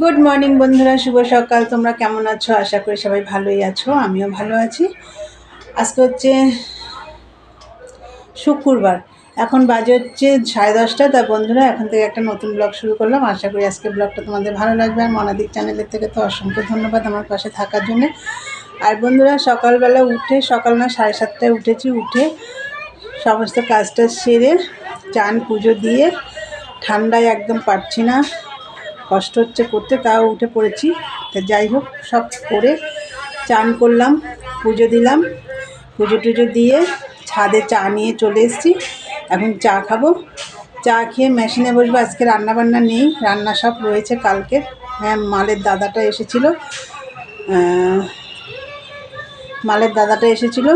Good morning বন্ধুরা, শুভ সকাল। তোমরা কেমন আছো? আশা করি সবাই ভালোই আছো, আমিও ভালো আছি। আজকে হচ্ছে শুক্রবার। এখন বাজে হচ্ছে সাড়ে দশটা। তা বন্ধুরা, এখন থেকে একটা নতুন ব্লগ শুরু করলাম। আশা করি আজকে ব্লগটা তোমাদের ভালো লাগবে। আর মনাদিক চ্যানেলের থেকে তো অসংখ্য ধন্যবাদ আমার পাশে থাকার জন্য। আর বন্ধুরা, সকালবেলা উঠে, সকাল না, সাড়ে সাতটায় উঠেছি, উঠে সমস্ত কাজটা সেরে চান, পুজো দিয়ে ঠান্ডায় একদম পারছি না। কষ্ট হচ্ছে করতে, তাও উঠে পড়েছি। তা যাই হোক, সব করে চান করলাম, পুজো দিলাম। পুজো টুজো দিয়ে ছাদে চা নিয়ে চলে এসেছি। এখন চা খাব। চা খেয়ে মেশিনে বসবো, আজকে রান্না বান্না নেই, রান্না সব রয়েছে কালকে। হ্যাঁ মালের দাদাটা এসেছিল। মালের দাদাটা এসেছিল।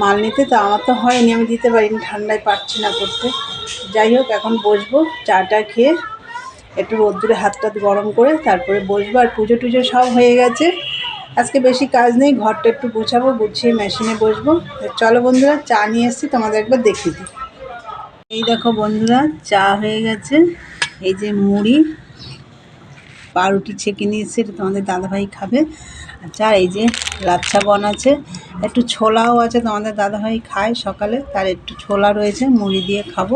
মাল নিতে, তো আমার তো হয়নি, আমি দিতে পারিনি, ঠান্ডায় পারছি না করতে। যাই হোক, এখন বসবো, চাটা খেয়ে একটু রোদ্দুরে হাত টাত গরম করে তারপরে বসবো আর পুজো টুজো সব হয়ে গেছে। আজকে বেশি কাজ নেই, ঘরটা একটু গুছাবো, গুছিয়ে মেশিনে বসবো। চলো বন্ধুরা, চা নিয়ে এসেছি, তোমাদের একবার দেখিয়ে দিই। এই দেখো বন্ধুরা, চা হয়ে গেছে। এই যে মুড়ি, পাউরুটি ছেঁকে নিয়ে এসেছি এটা তোমাদের দাদাভাই খাবে। আচ্ছা এই যে লাচ্ছা বন আছে, একটু ছোলাও আছে তোমাদের দাদাভাই খায় সকালে, তার একটু ছোলা রয়েছে, মুড়ি দিয়ে খাব।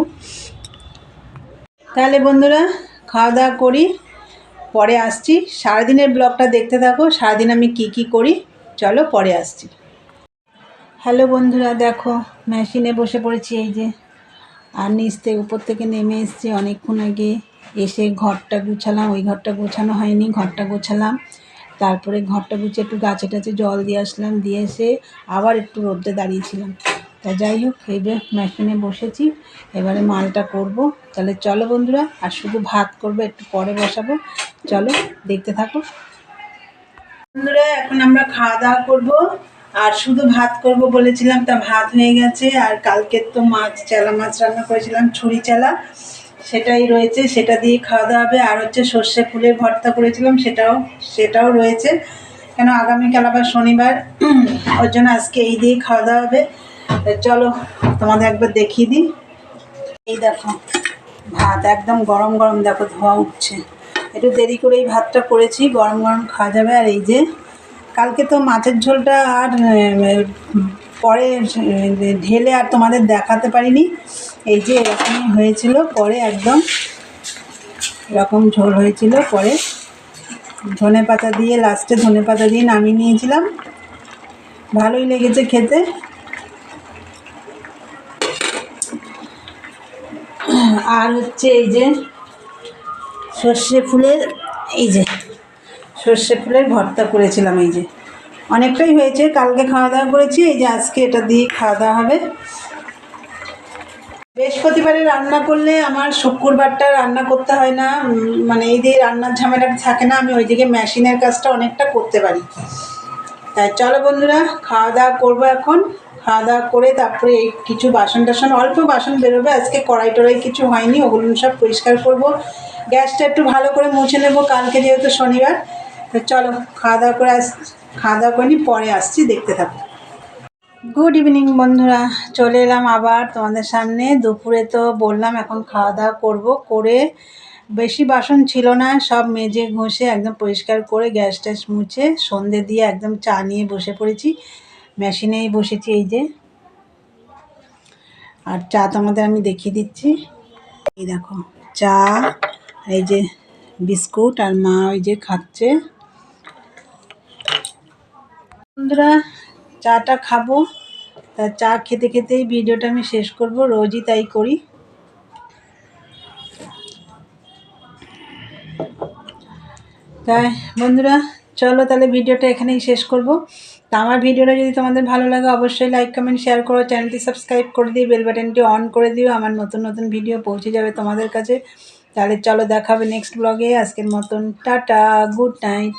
তাহলে বন্ধুরা খাওয়া দাওয়া করি, পরে আসছি। সারাদিনের ব্লগটা দেখতে থাকো, সারাদিন আমি কি কি করি, চলো পরে আসছি। হ্যালো বন্ধুরা, দেখো, মেশিনে বসে পড়েছি এই যে। আর নিচ থেকে উপর থেকে নেমে এসেছি অনেকক্ষণ আগে। এসে ঘরটা গুছালাম, ওই ঘরটা গোছানো হয়নি, ঘরটা গোছালাম। তারপরে ঘরটা গুছিয়ে একটু গাছে টাছে জল দিয়ে আসলাম, দিয়ে এসে আবার একটু রোদ্রে দাঁড়িয়েছিলাম তা যাই হোক এবার মেশিনে বসেছি। এবারে মালটা করব। তাহলে চলো বন্ধুরা, আর শুধু ভাত করব, একটু পরে বসাবো। চলো, দেখতে থাকো। বন্ধুরা, এখন আমরা খাওয়া দাওয়া করব। আর শুধু ভাত করব বলেছিলাম, তা ভাত হয়ে গেছে। আর কালকের তো মাছ, চেলা মাছ রান্না করেছিলাম, ছুরি চেলা। সেটাই রয়েছে, সেটা দিয়ে খাওয়া দাওয়া হবে। আর হচ্ছে সর্ষে ফুলের ভর্তা করেছিলাম, সেটাও সেটাও রয়েছে। কেন, আগামীকাল আবার শনিবার। ওর জন্য আজকে এই দিয়ে খাওয়া দাওয়া হবে। চলো তোমাদের একবার দেখিয়ে দিই। এই দেখো, ভাত একদম গরম গরম দেখো ধোয়া উঠছে। একটু দেরি করে এই ভাতটা করেছি, গরম গরম খাওয়া যাবে। আর এই যে কালকে তো মাছের ঝোলটা আর পরে ঢেলে আর তোমাদের দেখাতে পারিনি। এই যে এরকমই হয়েছিল, পরে একদম এরকম ঝোল হয়েছিল, পরে ধনে পাতা দিয়ে লাস্টে ধনে পাতা দিয়ে নামিয়ে নিয়েছিলাম। ভালোই লেগেছে খেতে। আর হচ্ছে এই যে সর্ষে ফুলের এই যে সর্ষে ফুলের ভর্তা করেছিলাম, এই যে। অনেকটাই হয়েছে, কালকে খাওয়া দাওয়া করেছি, এই যে আজকে এটা দিয়ে খাওয়া দাওয়া হবে। বৃহস্পতিবারে রান্না করলে আমার শুক্রবারটা রান্না করতে হয় না মানে এই দিয়ে রান্নার ঝামেলাটা থাকে না, আমি ওইদিকে মেশিনের কাজটা অনেকটা করতে পারি। তাই চলো বন্ধুরা, খাওয়া দাওয়া করব এখন। খাওয়া দাওয়া করে তারপরে এই কিছু বাসন টাসন, অল্প বাসন বেরোবে, আজকে কড়াই টড়াই কিছু হয়নি, ওগুলো সব পরিষ্কার করব। গ্যাসটা একটু ভালো করে মুছে নেব, কালকে যেহেতু শনিবার। তো চলো, খাওয়া দাওয়া করে আস, খাওয়া দাওয়া করে পরে আসছি, দেখতে থাকো। গুড ইভিনিং বন্ধুরা। চলে এলাম আবার তোমাদের সামনে। দুপুরে তো বললাম এখন খাওয়া দাওয়া করব, করে বেশি বাসন ছিল না, সব মেজে ঘষে একদম পরিষ্কার করে গ্যাস ট্যাস মুছে সন্ধে দিয়ে একদম চা নিয়ে বসে পড়েছি। মেশিনেই বসেছি এই যে। আর চা তোমাদের আমি দেখিয়ে দিচ্ছি। এই দেখো, চা, এই যে বিস্কুট, আর মা ওই যে খাচ্ছে। বন্ধুরা, চাটা খাব। তা চা খেতে খেতেই ভিডিওটা আমি শেষ করব, রোজই তাই করি। তাই বন্ধুরা, চলো তাহলে ভিডিওটা এখানেই শেষ করব। আমার ভিডিওটা যদি তোমাদের ভালো লাগে, অবশ্যই লাইক কমেন্ট শেয়ার করো। চ্যানেলটি সাবস্ক্রাইব করে দিই বেল বাটনটি অন করে দিও। আমার নতুন নতুন ভিডিও পৌঁছে যাবে তোমাদের কাছে। তাহলে চলো দেখাবে নেক্সট ব্লগে আজকের মতন টাটা গুড নাইট